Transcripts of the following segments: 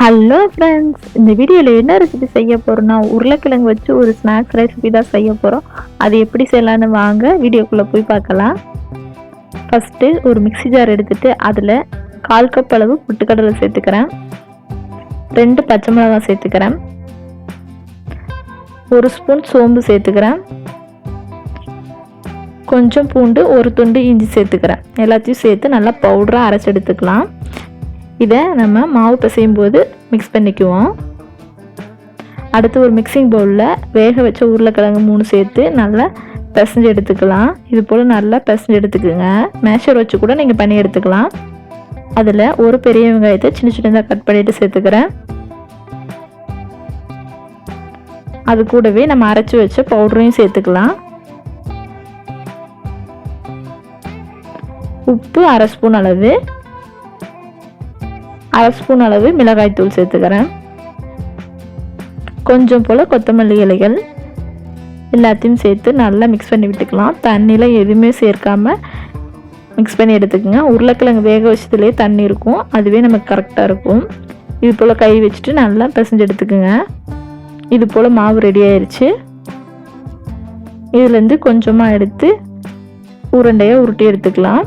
Hello friends இந்த வீடியோவில் என்ன ரெசிபி செய்ய போகிறோம்னா உருளைக்கிழங்கு வச்சு ஒரு ஸ்நாக்ஸ் ரெசிபி தான் செய்ய போகிறோம் அது எப்படி செய்யலான்னு வாங்க வீடியோக்குள்ளே போய் பார்க்கலாம். ஃபஸ்ட்டு ஒரு மிக்ஸி ஜார் எடுத்துகிட்டு அதில் கால் கப் அளவு புட்டுக்கடலை சேர்த்துக்கிறேன். ரெண்டு பச்சை மிளகா சேர்த்துக்கிறேன். ஒரு ஸ்பூன் சோம்பு சேர்த்துக்கிறேன். கொஞ்சம் பூண்டு ஒரு துண்டு இஞ்சி சேர்த்துக்கிறேன். எல்லாத்தையும் சேர்த்து நல்லா பவுடராக அரைச்சி எடுத்துக்கலாம். இதை நம்ம மாவு பிசையும் போது மிக்ஸ் பண்ணிக்குவோம். அடுத்து ஒரு மிக்சிங் பவுலில் வேக வச்ச உருளைக்கிழங்கு மூணு சேர்த்து நல்லா பிசைஞ்சு எடுத்துக்கலாம். இது போல் நல்லா பிசைஞ்சு எடுத்துக்கோங்க. மேஷர் வச்சு கூட நீங்கள் பண்ணி எடுத்துக்கலாம். அதில் ஒரு பெரிய வெங்காயத்தை சின்ன சின்னதாக கட் பண்ணிட்டு சேர்த்துக்கிறேன். அது கூடவே நம்ம அரைச்சி வச்ச பவுடரையும் சேர்த்துக்கலாம். உப்பு அரை ஸ்பூன் அளவு. அரை ஸ்பூன் அளவு மிளகாய்த்தூள் சேர்த்துக்கிறேன். கொஞ்சம் போல் கொத்தமல்லி இலைகள் எல்லாத்தையும் சேர்த்து நல்லா மிக்ஸ் பண்ணி விட்டுக்கலாம். தண்ணியில் எதுவுமே சேர்க்காமல் மிக்ஸ் பண்ணி எடுத்துக்கோங்க. உருளைக்கிழங்கு வேக வச்சதுலேயே தண்ணி இருக்கும். அதுவே நமக்கு கரெக்டாக இருக்கும். இது போல் கை வச்சுட்டு நல்லா பிசைஞ்சு எடுத்துக்கோங்க. இது போல் மாவு ரெடி ஆயிடுச்சு இதுலேருந்து கொஞ்சமாக எடுத்து உருண்டையாக உருட்டி எடுத்துக்கலாம்.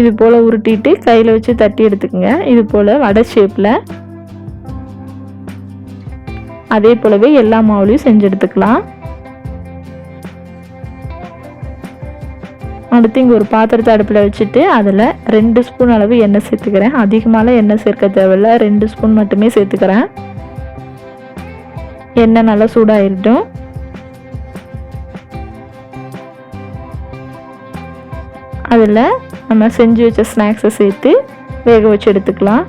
இது போல் உருட்டிட்டு கையில் வச்சு தட்டி எடுத்துக்கோங்க. இது போல் வடை ஷேப்பில் அதே போலவே எல்லா மாவுலையும் செஞ்சு எடுத்துக்கலாம். அடுத்து இங்கே ஒரு பாத்திரத்தை அடுப்பில் வச்சுட்டு அதில் ரெண்டு ஸ்பூன் அளவு எண்ணெய் சேர்த்துக்கிறேன். அதிகமாக எண்ணெய் சேர்க்க தேவையில்ல. ரெண்டு ஸ்பூன் மட்டுமே சேர்த்துக்கிறேன். எண்ணெய் நல்லா சூடாகிடட்டும் அதில் நம்ம செஞ்சு வச்ச ஸ்நாக்ஸை சேர்த்து வேக வச்சு எடுத்துக்கலாம்.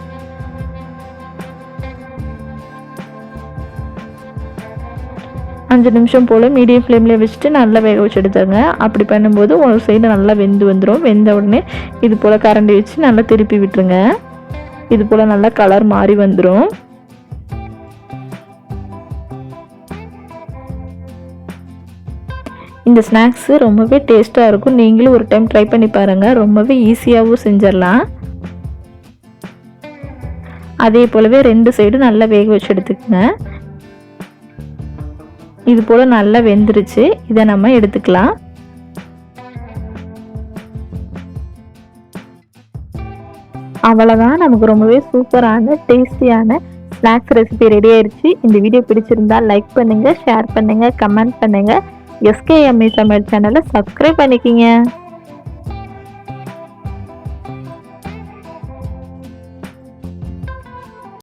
அஞ்சு நிமிஷம் போல் மீடியம் ஃப்ளேமில் வச்சுட்டு நல்லா வேக வச்சு எடுத்துருங்க அப்படி பண்ணும்போது ஒரு சைடு நல்லா வெந்து வந்துடும். வெந்த உடனே இது போல் கரண்டி வச்சு நல்லா திருப்பி விட்டுருங்க. இது போல் நல்லா கலர் மாறி வந்துடும். இந்த ஸ்நாக்ஸு ரொம்பவே டேஸ்ட்டாக இருக்கும். நீங்களும் ஒரு டைம் ட்ரை பண்ணி பாருங்கள் ரொம்பவே ஈஸியாகவும் செஞ்சிடலாம். அதே போலவே ரெண்டு சைடும் நல்லா வேக வச்சு எடுத்துக்கோங்க. இது போல் நல்லா வெந்துருச்சு. இதை நம்ம எடுத்துக்கலாம். அவ்வளோதான் நமக்கு ரொம்பவே சூப்பரான டேஸ்டியான ஸ்நாக்ஸ் ரெசிபி ரெடி ஆயிடுச்சு இந்த வீடியோ பிடிச்சிருந்தா லைக் பண்ணுங்கள் ஷேர் பண்ணுங்கள் கமெண்ட் பண்ணுங்கள் எஸ்கேஎம்இ தமிழ் சேனலை சப்ஸ்கிரைப் பண்ணிக்கிங்க.